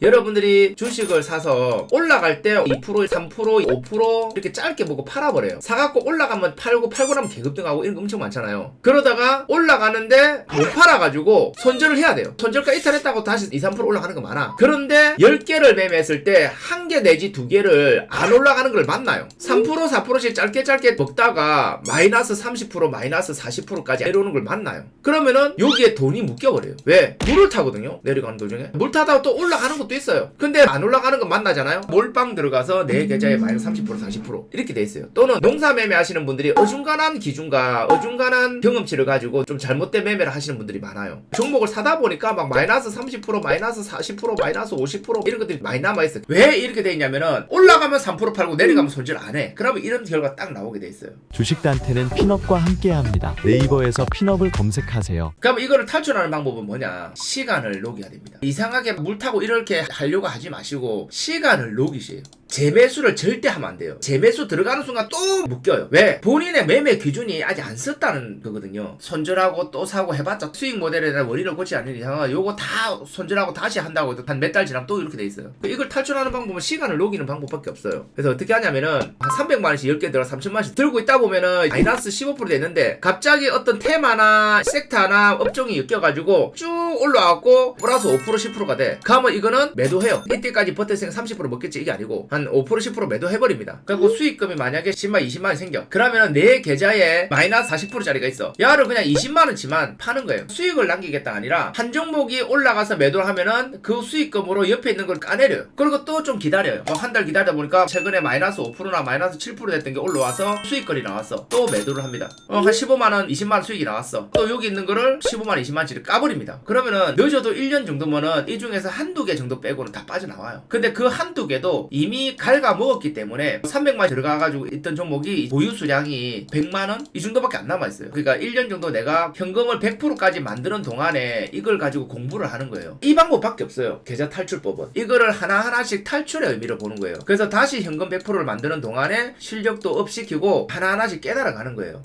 여러분들이 주식을 사서 올라갈 때 2%, 3%, 5% 이렇게 짧게 보고 팔아버려요. 사갖고 올라가면 팔고 팔고 나면 개급등하고 이런 거 엄청 많잖아요. 그러다가 올라가는데 못 팔아가지고 손절을 해야 돼요. 손절가 이탈했다고 다시 2, 3% 올라가는 거 많아. 그런데 10개를 매매했을 때 한 개 내지 두 개를 안 올라가는 걸 만나요. 3%, 4%씩 짧게 짧게 먹다가 마이너스 30%, 마이너스 40%까지 내려오는 걸 만나요. 그러면은 여기에 돈이 묶여버려요. 왜? 물을 타거든요. 내려가는 도중에. 물 타다가 또 올라가는 것도 있어요. 근데 안 올라가는 거 만나잖아요. 몰빵 들어가서 내 계좌에 마이너스 30%, 40% 이렇게 돼 있어요. 또는 농사 매매 하시는 분들이 어중간한 기준과 어중간한 경험치를 가지고 좀 잘못된 매매를 하시는 분들이 많아요. 종목을 사다 보니까 막 마이너스 30%, 마이너스 40%, 마이너스 50% 이런 것들이 많이 남아 있어요. 왜 이렇게 돼 있냐면은 올라가면 3% 팔고 내려가면 손절 안 해. 그러면 이런 결과 딱 나오게 돼 있어요. 주식단태는 핀업과 함께합니다. 네이버에서 핀업을 검색하세요. 그럼 이거를 탈출하는 방법은 뭐냐? 시간을 녹여야 됩니다. 이상하게 물 타고 이렇게 하려고 하지 마시고 시간을 녹이세요. 재매수를 절대 하면 안 돼요. 재매수 들어가는 순간 또 묶여요. 왜? 본인의 매매 기준이 아직 안 썼다는 거거든요. 손절하고 또 사고 해봤자 수익 모델에 대한 원리를 고치지 않는 이상은 요거 다 손절하고 다시 한다고 해도 한 몇 달 지나면 또 이렇게 돼 있어요. 이걸 탈출하는 방법은 시간을 녹이는 방법밖에 없어요. 그래서 어떻게 하냐면은 한 300만원씩 10개 들어 3천만원씩 들고 있다 보면은 마이너스 15% 됐는데 갑자기 어떤 테마나 섹터나 업종이 엮여가지고 쭉 올라왔고 플러스 5% 10%가 돼. 그러면 이거는 매도해요. 이때까지 버텼으니까 30% 먹겠지 이게 아니고 한 5% 10% 매도해버립니다. 그리고 수익금이 만약에 10만 20만원 생겨. 그러면 내 계좌에 마이너스 40%짜리가 있어. 야를 그냥 20만원치만 파는 거예요. 수익을 남기겠다 아니라 한 종목이 올라가서 매도를 하면은 그 수익금으로 옆에 있는 걸 까내려요. 그리고 또 좀 기다려요. 뭐 한 달 기다리다 보니까 최근에 마이너스 5%나 마이너스 7% 됐던 게 올라와서 수익권이 나왔어. 또 매도를 합니다. 어, 한 15만원, 20만원 수익이 나왔어. 또 여기 있는 거를 15만원, 20만원치를 까버립니다. 그러면은 늦어도 1년 정도면은 이 중에서 한두 개 정도 빼고는 다 빠져나와요. 근데 그 한두 개도 이미 갉아 먹었기 때문에 300만원 들어가가지고 있던 종목이 보유 수량이 100만원? 이 정도밖에 안 남아있어요. 그러니까 1년 정도 내가 현금을 100%까지 만드는 동안에 이걸 가지고 공부를 하는 거예요. 이 방법밖에 없어요. 계좌 탈출법은. 이거를 하나하나씩 탈출의 의미를 보는 거예요. 그래서 다시 현금 100%를 만드는 동안에 실력도 업시키고 하나하나씩 깨달아가는 거예요.